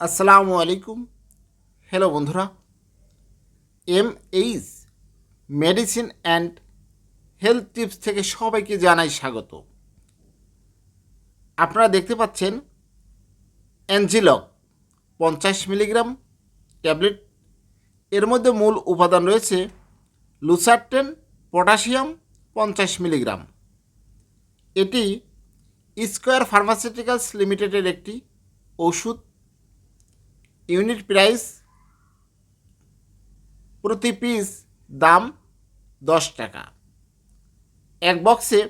আসসালামু আলাইকুম। হ্যালো বন্ধুরা। M H Medicine and Health Tips থেকে সবাইকে জানাই স্বাগত। আপনারা দেখতে পাচ্ছেন অ্যাঞ্জিলক পঞ্চাশ মিলিগ্রাম ট্যাবলেট। এর মধ্যে মূল উপাদান রয়েছে লুসারটেন, পটাশিয়াম, পঞ্চাশ মিলিগ্রাম। এটি স্কোয়ার ফার্মাসিউটিক্যালস লিমিটেডের একটি ওষুধ। ইউনিট প্রাইস প্রতি পিস দাম দশ টাকা। এক বক্সে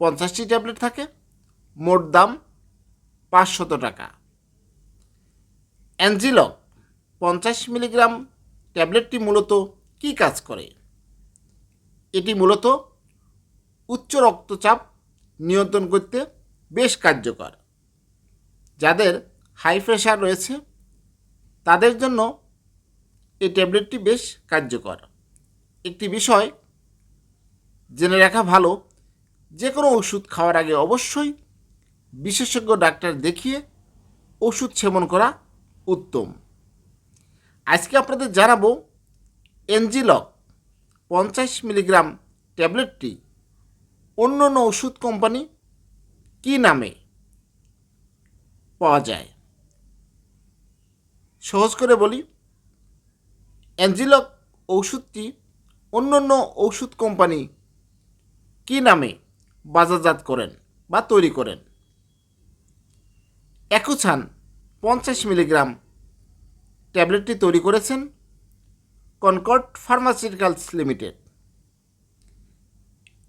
পঞ্চাশটি ট্যাবলেট থাকে, মোট দাম পাঁচশত টাকা। অ্যাঞ্জিলক পঞ্চাশ মিলিগ্রাম ট্যাবলেটটি মূলত কী কাজ করে? এটি মূলত উচ্চ রক্তচাপ নিয়ন্ত্রণ করতে বেশ কার্যকর। যাদের হাই প্রেশার রয়েছে তাদের জন্য এই ট্যাবলেটটি বেশ কার্যকর। একটি বিষয় জেনে রাখা ভালো, যে কোনো ওষুধ খাওয়ার আগে অবশ্যই বিশেষজ্ঞ ডাক্তার দেখিয়ে ওষুধ সেবন করা উত্তম। আজকে আপনাদের জানাব এনজিলক পঞ্চাশ মিলিগ্রাম ট্যাবলেটটি অন্য অন্য ওষুধ কোম্পানি কী নামে পাওয়া যায়। সহজ করে বলি অ্যাঞ্জিলক ওষুধটি অন্য অন্য ওষুধ কোম্পানি কী নামে বাজারজাত করেন বা তৈরি করেন? একুছান পঞ্চাশ মিলিগ্রাম ট্যাবলেটটি তৈরি করেছেন কনকর্ড ফার্মাসিউটিক্যালস লিমিটেড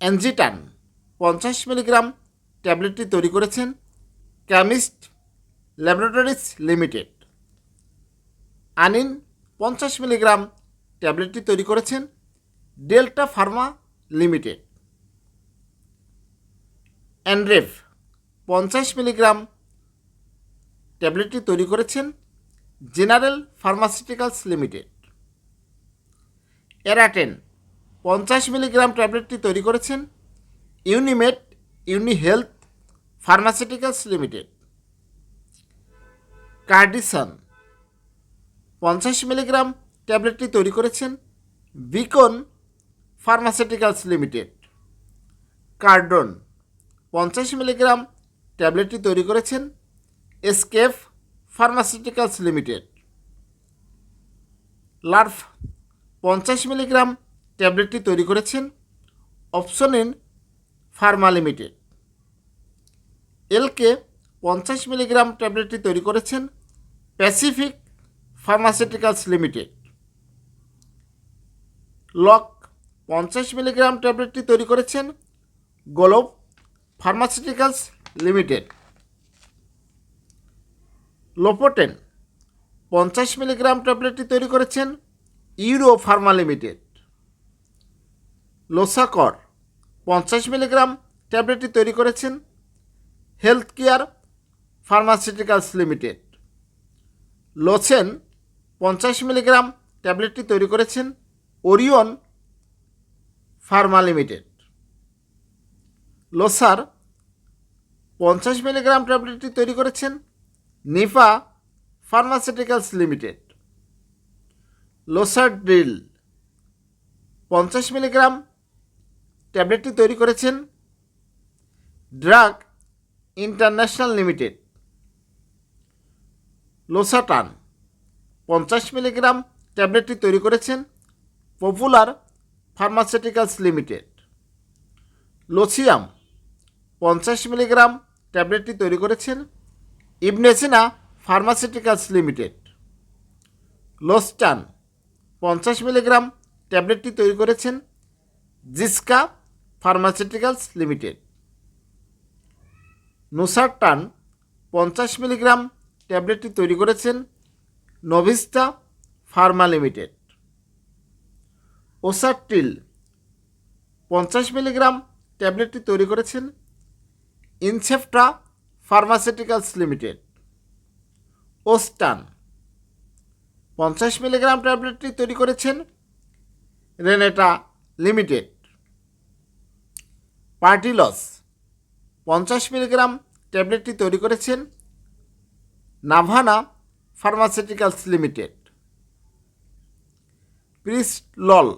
অ্যানজিটান পঞ্চাশ মিলিগ্রাম ট্যাবলেটটি তৈরি করেছেন কেমিস্ট ল্যাবরেটরিজ লিমিটেড আনিন পঞ্চাশ মিলিগ্রাম ট্যাবলেটটি তৈরি করেছেন ডেল্টা ফার্মা লিমিটেড। অ্যান্ড্রেভ পঞ্চাশ মিলিগ্রাম ট্যাবলেটটি তৈরি করেছেন জেনারেল ফার্মাসিউটিক্যালস লিমিটেড। এরাটেন পঞ্চাশ মিলিগ্রাম ট্যাবলেটটি তৈরি করেছেন ইউনিমেট ইউনি হেলথ ফার্মাসিউটিক্যালস লিমিটেড। কার্ডিসন পঞ্চাশ মিলিগ্রাম ট্যাবলেটটি তৈরি করেছেন বিকন ফার্মাসিউটিক্যালস লিমিটেড। কার্ডন, পঞ্চাশ মিলিগ্রাম ট্যাবলেটটি তৈরি করেছেন এসকেফ ফার্মাসিউটিক্যালস লিমিটেড। লার্ফ পঞ্চাশ মিলিগ্রাম ট্যাবলেটটি তৈরি করেছেন অপশনিন ফার্মা লিমিটেড। এলকে, পঞ্চাশ মিলিগ্রাম ট্যাবলেটটি তৈরি করেছেন প্যাসিফিক ফার্মাসিউটিক্যালস লিমিটেড লক পঞ্চাশ মিলিগ্রাম ট্যাবলেটটি তৈরি করেছেন গোলব ফার্মাসিউটিক্যালস লিমিটেড লোপোটেন পঞ্চাশ মিলিগ্রাম ট্যাবলেটটি তৈরি করেছেন ইউরো ফার্মা লিমিটেড লোসাকর পঞ্চাশ মিলিগ্রাম ট্যাবলেটটি তৈরি করেছেন হেলথ কেয়ার ফার্মাসিউটিক্যালস লিমিটেড লোছেন পঞ্চাশ মিলিগ্রাম ট্যাবলেটটি তৈরি করেছেন ওরিয়ন ফার্মা লিমিটেড। লোসার পঞ্চাশ মিলিগ্রাম ট্যাবলেটটি তৈরি করেছেন নিফা ফার্মাসিউটিক্যালস লিমিটেড। লোসার ড্রিল পঞ্চাশ মিলিগ্রাম ট্যাবলেটটি তৈরি করেছেন ড্রাগ ইন্টারন্যাশনাল লিমিটেড। লোসাটান পঞ্চাশ মিলিগ্রাম ট্যাবলেটটি তৈরি করেছেন পপুলার ফার্মাসিউটিক্যালস লিমিটেড। লোসিয়াম পঞ্চাশ মিলিগ্রাম ট্যাবলেটটি তৈরি করেছেন ইবনেসিনা ফার্মাসিউটিক্যালস লিমিটেড। লোস্টান পঞ্চাশ মিলিগ্রাম ট্যাবলেটটি তৈরি করেছেন জিসকা ফার্মাসিউটিক্যালস লিমিটেড। নুসারটান পঞ্চাশ মিলিগ্রাম ট্যাবলেটটি তৈরি করেছেন নভিস্তা ফার্মা লিমিটেড। ওসারটিল পঞ্চাশ মিলিগ্রাম ট্যাবলেটটি তৈরি করেছেন ইনসেফট্রা ফার্মাসিউটিক্যালস লিমিটেড। ওস্টান পঞ্চাশ মিলিগ্রাম ট্যাবলেটটি তৈরি করেছেন রেনেটা লিমিটেড। পার্টিলস পঞ্চাশ মিলিগ্রাম ট্যাবলেটটি তৈরি করেছেন নাভানা ফার্মাসিউটিক্যালস লিমিটেড প্রিস্টলল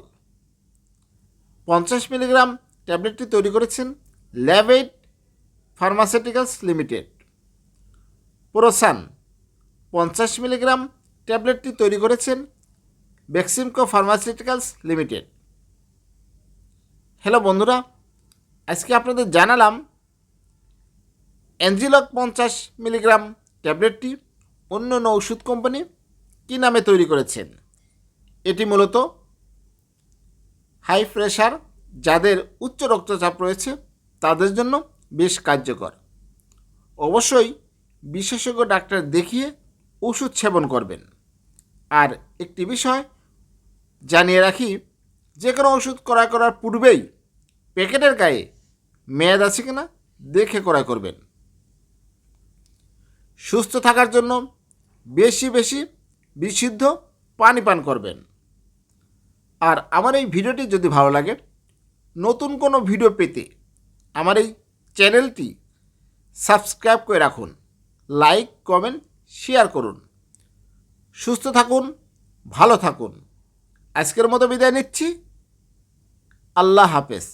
পঞ্চাশ মিলিগ্রাম ট্যাবলেটটি তৈরি করেছেন ল্যাবেড ফার্মাসিউটিক্যালস লিমিটেড প্রোসান পঞ্চাশ মিলিগ্রাম ট্যাবলেটটি তৈরি করেছেন বেক্সিমকো ফার্মাসিউটিক্যালস লিমিটেড হ্যালো বন্ধুরা, আজকে আপনাদের জানালাম অ্যাঞ্জিলক পঞ্চাশ মিলিগ্রাম ট্যাবলেটটি অন্য অন্য ওষুধ কোম্পানি কী নামে তৈরি করেছেন? এটি মূলত হাই প্রেশার যাদের উচ্চ রক্তচাপ রয়েছে তাদের জন্য বেশ কার্যকর। অবশ্যই বিশেষজ্ঞ ডাক্তার দেখিয়ে ওষুধ সেবন করবেন। আর একটি বিষয় জানিয়ে রাখি, যে কোনো ওষুধ ক্রয় করার পূর্বেই প্যাকেটের গায়ে মেয়াদ আছে কিনা দেখে ক্রয় করবেন। সুস্থ থাকার জন্য বেশি বেশি বিশুদ্ধ পানি পান করবেন। আর আমার এই ভিডিওটি যদি ভালো লাগে, নতুন কোনো ভিডিও পেতে আমার এই চ্যানেলটি সাবস্ক্রাইব করে রাখুন, লাইক, কমেন্ট, শেয়ার করুন। সুস্থ থাকুন, ভালো থাকুন। আজকের মতো বিদায় নিচ্ছি। আল্লাহ হাফেজ।